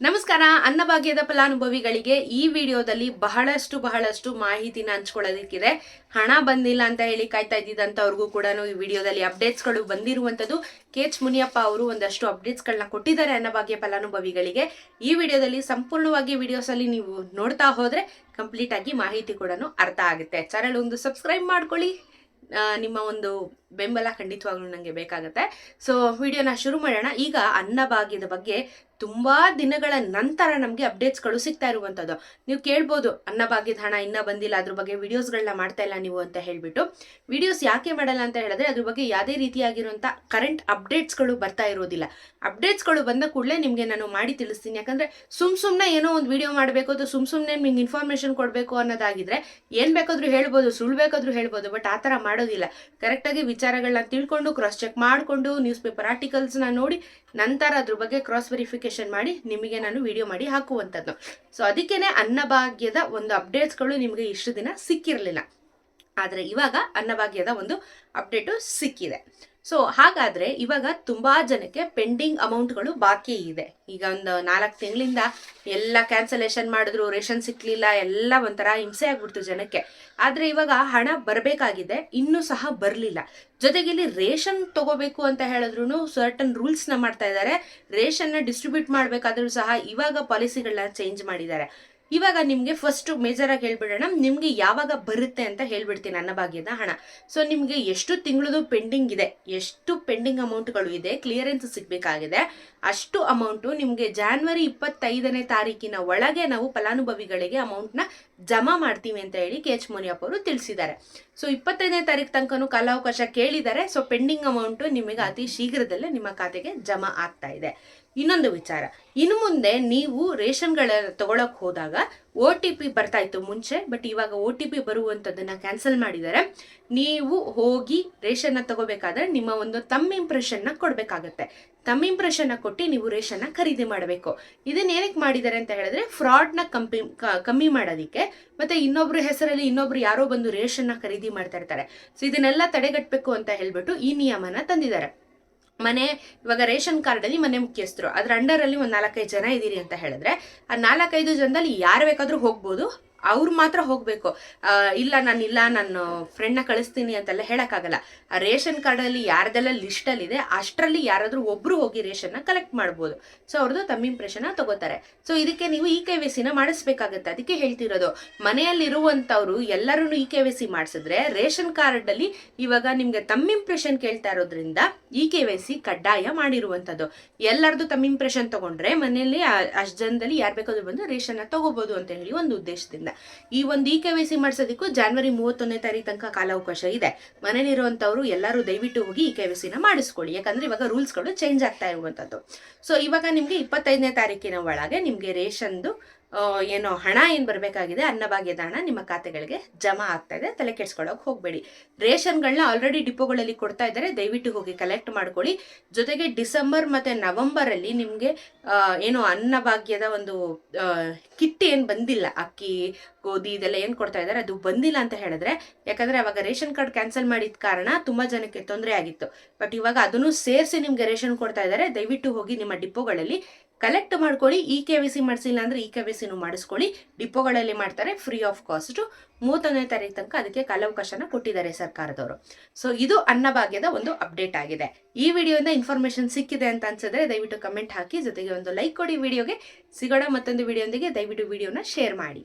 ನಮಸ್ಕಾರ. ಅನ್ನಭಾಗ್ಯದ ಫಲಾನುಭವಿಗಳಿಗೆ ಈ ವಿಡಿಯೋದಲ್ಲಿ ಬಹಳಷ್ಟು ಬಹಳಷ್ಟು ಮಾಹಿತಿನ ಹಂಚ್ಕೊಳ್ಳೋದಕ್ಕಿದೆ. ಹಣ ಬಂದಿಲ್ಲ ಅಂತ ಹೇಳಿ ಕಾಯ್ತಾ ಇದ್ದಿದ್ದಂಥವ್ರಿಗೂ ಕೂಡ ಈ ವಿಡಿಯೋದಲ್ಲಿ ಅಪ್ಡೇಟ್ಸ್ಗಳು ಬಂದಿರುವಂಥದ್ದು. ಕೆ ಎಚ್ ಮುನಿಯಪ್ಪ ಅವರು ಒಂದಷ್ಟು ಅಪ್ಡೇಟ್ಸ್ಗಳನ್ನ ಕೊಟ್ಟಿದ್ದಾರೆ ಅನ್ನಭಾಗ್ಯ ಫಲಾನುಭವಿಗಳಿಗೆ. ಈ ವಿಡಿಯೋದಲ್ಲಿ ಸಂಪೂರ್ಣವಾಗಿ ವಿಡಿಯೋಸಲ್ಲಿ ನೀವು ನೋಡ್ತಾ ಹೋದರೆ ಕಂಪ್ಲೀಟ್ ಆಗಿ ಮಾಹಿತಿ ಕೂಡ ಅರ್ಥ ಆಗುತ್ತೆ. ಚಾನಲ್ ಒಂದು ಸಬ್ಸ್ಕ್ರೈಬ್ ಮಾಡ್ಕೊಳ್ಳಿ. ನಿಮ್ಮ ಒಂದು ಬೆಂಬಲ ಖಂಡಿತವಾಗ್ಲೂ ನನಗೆ ಬೇಕಾಗುತ್ತೆ. ಸೊ, ವಿಡಿಯೋನ ಶುರು ಮಾಡೋಣ. ಈಗ ಅನ್ನಭಾಗ್ಯದ ಬಗ್ಗೆ ತುಂಬಾ ದಿನಗಳ ನಂತರ ನಮಗೆ ಅಪ್ಡೇಟ್ಸ್ಗಳು ಸಿಗ್ತಾ ಇರುವಂಥದ್ದು. ನೀವು ಕೇಳ್ಬೋದು ಅನ್ನಭಾಗ್ಯದ ಹಣ ಇನ್ನೂ ಬಂದಿಲ್ಲ, ಅದ್ರ ಬಗ್ಗೆ ವಿಡಿಯೋಸ್ಗಳನ್ನ ಮಾಡ್ತಾ ಇಲ್ಲ ನೀವು ಅಂತ ಹೇಳ್ಬಿಟ್ಟು. ವಿಡಿಯೋಸ್ ಯಾಕೆ ಮಾಡಲ್ಲ ಅಂತ ಹೇಳಿದ್ರೆ ಅದ್ರ ಬಗ್ಗೆ ಯಾವುದೇ ರೀತಿಯಾಗಿರುವಂಥ ಕರೆಂಟ್ ಅಪ್ಡೇಟ್ಸ್ಗಳು ಬರ್ತಾ ಇರೋದಿಲ್ಲ. ಅಪ್ಡೇಟ್ಸ್ಗಳು ಬಂದ ಕೂಡಲೇ ನಿಮಗೆ ನಾನು ಮಾಡಿ ತಿಳಿಸ್ತೀನಿ. ಯಾಕಂದ್ರೆ ಸುಮ್ ಸುಮ್ಮನೆ ಏನೋ ಒಂದು ವಿಡಿಯೋ ಮಾಡಬೇಕು ಅಥವಾ ಸುಮ್ ಸುಮ್ಮನೆ ನಿಮ್ಗೆ ಇನ್ಫಾರ್ಮೇಷನ್ ಕೊಡಬೇಕು ಅನ್ನೋದಾಗಿದ್ರೆ ಏನು ಬೇಕಾದ್ರೂ ಹೇಳ್ಬೋದು, ಸುಳ್ಳು ಬೇಕಾದ್ರೂ ಹೇಳ್ಬೋದು ಬಟ್ ಆ ಥರ ಮಾಡೋದಿಲ್ಲ. ಕರೆಕ್ಟಾಗಿ ವಿಚಾರಗಳನ್ನ ತಿಳ್ಕೊಂಡು ಕ್ರಾಸ್ ಚೆಕ್ ಮಾಡಿಕೊಂಡು ನ್ಯೂಸ್ ಪೇಪರ್ ಆರ್ಟಿಕಲ್ಸ್ನ ನೋಡಿ, ನಂತರ ಅದ್ರ ಬಗ್ಗೆ ಕ್ರಾಸ್ ವೆರಿಫಿಕೇಶನ್ ಮಾಡಿ ನಿಮಗೆ ನಾನು ವಿಡಿಯೋ ಮಾಡಿ ಹಾಕುವಂಥದ್ದು ಸೊ ಅದಕ್ಕೇನೆ ಅನ್ನಭಾಗ್ಯದ ಒಂದು ಅಪ್ಡೇಟ್ಸ್ಗಳು ನಿಮಗೆ ಇಷ್ಟು ದಿನ ಸಿಕ್ಕಿರಲಿಲ್ಲ. ಆದರೆ ಇವಾಗ ಅನ್ನಭಾಗ್ಯದ ಒಂದು ಅಪ್ಡೇಟು ಸಿಕ್ಕಿದೆ. ಸೊ ಹಾಗಾದರೆ ಇವಾಗ ತುಂಬ ಜನಕ್ಕೆ ಪೆಂಡಿಂಗ್ ಅಮೌಂಟ್ಗಳು ಬಾಕಿ ಇದೆ. ಈಗ ಒಂದು ನಾಲ್ಕು ತಿಂಗಳಿಂದ ಎಲ್ಲ ಕ್ಯಾನ್ಸಲೇಷನ್ ಮಾಡಿದ್ರು, ರೇಷನ್ ಸಿಕ್ಕಲಿಲ್ಲ ಎಲ್ಲ ಒಂಥರ ಹಿಂಸೆ ಆಗ್ಬಿಡ್ತು ಜನಕ್ಕೆ. ಆದರೆ ಇವಾಗ ಹಣ ಬರಬೇಕಾಗಿದೆ, ಇನ್ನೂ ಸಹ ಬರಲಿಲ್ಲ. ಜೊತೆಗೆ ಇಲ್ಲಿ ರೇಷನ್ ತಗೋಬೇಕು ಅಂತ ಹೇಳಿದ್ರು ಸರ್ಟನ್ ರೂಲ್ಸ್ನ ಮಾಡ್ತಾ ಇದ್ದಾರೆ. ರೇಷನ್ನ ಡಿಸ್ಟ್ರಿಬ್ಯೂಟ್ ಮಾಡಬೇಕಾದ್ರೂ ಸಹ ಇವಾಗ ಪಾಲಿಸಿಗಳನ್ನ ಚೇಂಜ್ ಮಾಡಿದ್ದಾರೆ. ಇವಾಗ ನಿಮಗೆ ಫಸ್ಟ್ ಮೇಜರ್ ಆಗಿ ಹೇಳ್ಬಿಡೋಣ. ನಿಮಗೆ ಯಾವಾಗ ಬರುತ್ತೆ ಅಂತ ಹೇಳ್ಬಿಡ್ತೀನಿ ನನ್ನ ಭಾಗ್ಯದ ಹಣ. ಸೊ ನಿಮಗೆ ಎಷ್ಟು ತಿಂಗಳದು ಪೆಂಡಿಂಗ್ ಇದೆ, ಎಷ್ಟು ಪೆಂಡಿಂಗ್ ಅಮೌಂಟ್ಗಳು ಇದೆ ಕ್ಲಿಯರೆನ್ಸ್ ಸಿಗಬೇಕಾಗಿದೆ, ಅಷ್ಟು ಅಮೌಂಟು ನಿಮಗೆ ಜಾನ್ವರಿ ಇಪ್ಪತ್ತೈದನೇ ತಾರೀಕಿನ ಒಳಗೆ ನಾವು ಫಲಾನುಭವಿಗಳಿಗೆ ಅಮೌಂಟ್ನ ಜಮಾ ಮಾಡ್ತೀವಿ ಅಂತ ಹೇಳಿ ಕೆ ಎಚ್ ಮುನಿಯಪ್ಪ ಅವರು ತಿಳಿಸಿದ್ದಾರೆ. ಸೊ ಇಪ್ಪತ್ತೈದನೇ ತಾರೀಕು ತನಕನೂ ಕಾಲಾವಕಾಶ ಕೇಳಿದ್ದಾರೆ. ಸೊ ಪೆಂಡಿಂಗ್ ಅಮೌಂಟು ನಿಮಗೆ ಅತಿ ಶೀಘ್ರದಲ್ಲೇ ನಿಮ್ಮ ಖಾತೆಗೆ ಜಮಾ ಆಗ್ತಾ ಇದೆ. ಇನ್ನೊಂದು ವಿಚಾರ. ಇನ್ನು ಮುಂದೆ ನೀವು ರೇಷನ್ಗಳ ತಗೊಳಕ್ ಹೋದಾಗ ಒ ಟಿ ಪಿ ಬರ್ತಾ ಇತ್ತು ಮುಂಚೆ ಬಟ್ ಇವಾಗ ಓ ಟಿ ಪಿ ಬರುವಂಥದ್ದನ್ನ ಕ್ಯಾನ್ಸಲ್ ಮಾಡಿದ್ದಾರೆ ನೀವು ಹೋಗಿ ರೇಷನ್ನ ತಗೋಬೇಕಾದ್ರೆ ನಿಮ್ಮ ಒಂದು ತಮ್ಮ ಇಂಪ್ರೆಷನ್ನ ಕೊಡಬೇಕಾಗತ್ತೆ. ತಮ್ಮ ಇಂಪ್ರೆಷನ್ನ ಕೊಟ್ಟು ನೀವು ರೇಷನ್ನ ಖರೀದಿ ಮಾಡಬೇಕು. ಇದನ್ನ ಏನಕ್ಕೆ ಮಾಡಿದ್ದಾರೆ ಅಂತ ಹೇಳಿದ್ರೆ ಫ್ರಾಡ್ನ ಕಂಪಿ ಕಮ್ಮಿ ಮಾಡೋದಕ್ಕೆ. ಮತ್ತೆ ಇನ್ನೊಬ್ಬರ ಹೆಸರಲ್ಲಿ ಇನ್ನೊಬ್ರು ಯಾರೋ ಬಂದು ರೇಷನ್ನ ಖರೀದಿ ಮಾಡ್ತಾ ಇರ್ತಾರೆ. ಸೊ ಇದನ್ನೆಲ್ಲ ತಡೆಗಟ್ಟಬೇಕು ಅಂತ ಹೇಳ್ಬಿಟ್ಟು ಈ ನಿಯಮನ ತಂದಿದ್ದಾರೆ. ಮನೆ, ಇವಾಗ ರೇಷನ್ ಕಾರ್ಡಲ್ಲಿ ಮನೆ ಮುಖ್ಯಸ್ಥರು. ಅದ್ರ ಅಂಡರಲ್ಲಿ ಒಂದು ನಾಲ್ಕೈದು ಜನ ಇದ್ದೀರಿ ಅಂತ ಹೇಳಿದ್ರೆ, ಆ ನಾಲ್ಕೈದು ಜನದಲ್ಲಿ ಯಾರು ಬೇಕಾದ್ರೂ ಹೋಗ್ಬೋದು. ಅವ್ರು ಮಾತ್ರ ಹೋಗ್ಬೇಕು. ಇಲ್ಲ ನಾನು ಇಲ್ಲ ನಾನು ಫ್ರೆಂಡ್ನ ಕಳಿಸ್ತೀನಿ ಅಂತೆಲ್ಲ ಹೇಳೋಕ್ಕಾಗಲ್ಲ. ರೇಷನ್ ಕಾರ್ಡಲ್ಲಿ ಯಾರ್ದೆಲ್ಲ ಲಿಸ್ಟಲ್ಲಿದೆ ಅಷ್ಟರಲ್ಲಿ ಯಾರಾದರೂ ಒಬ್ರು ಹೋಗಿ ರೇಷನ್ನ ಕಲೆಕ್ಟ್ ಮಾಡ್ಬೋದು. ಸೊ ಅವ್ರದ್ದು ತಮ್ಮ ಇಂಪ್ರೆಷನ್ನ ತಗೋತಾರೆ. ಸೊ ಇದಕ್ಕೆ ನೀವು ಇ ಕೆ ವಿ ಸಿನ ಮಾಡಿಸ್ಬೇಕಾಗತ್ತೆ. ಅದಕ್ಕೆ ಹೇಳ್ತಿರೋದು, ಮನೆಯಲ್ಲಿರುವಂಥವ್ರು ಎಲ್ಲರೂ ಇ ಕೆ ವಿ ಸಿ ಮಾಡಿಸಿದ್ರೆ ರೇಷನ್ ಕಾರ್ಡಲ್ಲಿ ಇವಾಗ ನಿಮಗೆ ತಮ್ಮ ಇಂಪ್ರೆಷನ್ ಕೇಳ್ತಾ ಇರೋದ್ರಿಂದ ಇ ಕೆ ವೈ ಸಿ ಕಡ್ಡಾಯ ಮಾಡಿರುವಂಥದ್ದು. ಎಲ್ಲರದು ತಮ್ಮ ಇಂಪ್ರೆಷನ್ ತಗೊಂಡ್ರೆ ಮನೆಯಲ್ಲಿ ಅಷ್ಟು ಜನದಲ್ಲಿ ಯಾರು ಬೇಕಾದ್ರೂ ಬಂದು ರೇಷನ್ನ ತಗೋಬಹುದು ಅಂತ ಹೇಳಿ ಒಂದು ಉದ್ದೇಶದಿಂದ. ಈ ಒಂದು ಇ ಕೆ ವೈ ಸಿ ಮಾಡಿಸೋದಕ್ಕೂ ಜಾನ್ವರಿ ಮೂವತ್ತೊಂದನೇ ತಾರೀಕು ತನಕ ಕಾಲಾವಕಾಶ ಇದೆ. ಮನೇಲಿರುವಂಥವ್ರು ಎಲ್ಲರೂ ದಯವಿಟ್ಟು ಹೋಗಿ ಇ ಕೆ ವೈ ಸಿನ ಮಾಡಿಸ್ಕೊಳ್ಳಿ. ಯಾಕಂದ್ರೆ ಇವಾಗ ರೂಲ್ಸ್ಗಳು ಚೇಂಜ್ ಆಗ್ತಾ ಇರುವಂಥದ್ದು. ಸೊ ಇವಾಗ ನಿಮಗೆ ಇಪ್ಪತ್ತೈದನೇ ತಾರೀಕಿನ ಒಳಗೆ ನಿಮಗೆ ರೇಷನ್ದು ಏನೋ ಹಣ ಏನು ಬರಬೇಕಾಗಿದೆ ಅನ್ನಭಾಗ್ಯದ ಹಣ ನಿಮ್ಮ ಖಾತೆಗಳಿಗೆ ಜಮಾ ಆಗ್ತಾ ಇದೆ ತಲೆ ಕೆಡ್ಸ್ಕೊಳ್ಳೋಕೆ ಹೋಗಬೇಡಿ. ರೇಷನ್ಗಳನ್ನ ಆಲ್ರೆಡಿ ಡಿಪೋಗಳಲ್ಲಿ ಕೊಡ್ತಾ ಇದ್ದಾರೆ, ದಯವಿಟ್ಟು ಹೋಗಿ ಕಲೆಕ್ಟ್ ಮಾಡ್ಕೊಳ್ಳಿ. ಜೊತೆಗೆ ಡಿಸೆಂಬರ್ ಮತ್ತು ನವಂಬರಲ್ಲಿ ನಿಮಗೆ ಏನು ಅನ್ನಭಾಗ್ಯದ ಒಂದು ಕಿಟ್ ಏನು ಬಂದಿಲ್ಲ, ಅಕ್ಕಿ, ಗೋಧಿ ಇದೆಲ್ಲ ಏನು ಕೊಡ್ತಾ ಇದ್ದಾರೆ, ಅದು ಬಂದಿಲ್ಲ ಅಂತ ಹೇಳಿದ್ರೆ, ಯಾಕಂದ್ರೆ ಅವಾಗ ರೇಷನ್ ಕಾರ್ಡ್ ಕ್ಯಾನ್ಸಲ್ ಮಾಡಿದ ಕಾರಣ ತುಂಬಾ ಜನಕ್ಕೆ ತೊಂದರೆ ಆಗಿತ್ತು. ಬಟ್ ಇವಾಗ ಅದನ್ನು ಸೇರಿಸಿ ನಿಮಗೆ ರೇಷನ್ ಕೊಡ್ತಾ ಇದ್ದಾರೆ, ದಯವಿಟ್ಟು ಹೋಗಿ ನಿಮ್ಮ ಡಿಪೋಗಳಲ್ಲಿ ಕಲೆಕ್ಟ್ ಮಾಡ್ಕೊಳ್ಳಿ ಇ ಕೆ ವಿ ಸಿ ಮಾಡಿಸಿಲ್ಲ ಅಂದ್ರೆ ಇ ಕೆ ವಿ ಸಿನೂ ಮಾಡಿಸ್ಕೊಳ್ಳಿ. ಡಿಪೋಗಳಲ್ಲಿ ಮಾಡ್ತಾರೆ ಫ್ರೀ ಆಫ್ ಕಾಸ್ಟ್ ಮೂವತ್ತೊಂದನೇ ತಾರೀಕು ತನಕ ಅದಕ್ಕೆ ಕಾಲಾವಕಾಶನ ಕೊಟ್ಟಿದ್ದಾರೆ ಸರ್ಕಾರದವರು. ಸೊ ಇದು ಅನ್ನಭಾಗ್ಯದ ಒಂದು ಅಪ್ಡೇಟ್ ಆಗಿದೆ. ಈ ವಿಡಿಯೋಯಿಂದ ಇನ್ಫಾರ್ಮೇಷನ್ ಸಿಕ್ಕಿದೆ ಅಂತ ಅನ್ಸಿದ್ರೆ ದಯವಿಟ್ಟು ಕಮೆಂಟ್ ಹಾಕಿ, ಜೊತೆಗೆ ಒಂದು ಲೈಕ್ ಕೊಡಿ ವಿಡಿಯೋಗೆ. ಸಿಗೋಣ ಮತ್ತೊಂದು ವಿಡಿಯೋಂದಿಗೆ ದಯವಿಟ್ಟು ವಿಡಿಯೋನ ಶೇರ್ ಮಾಡಿ.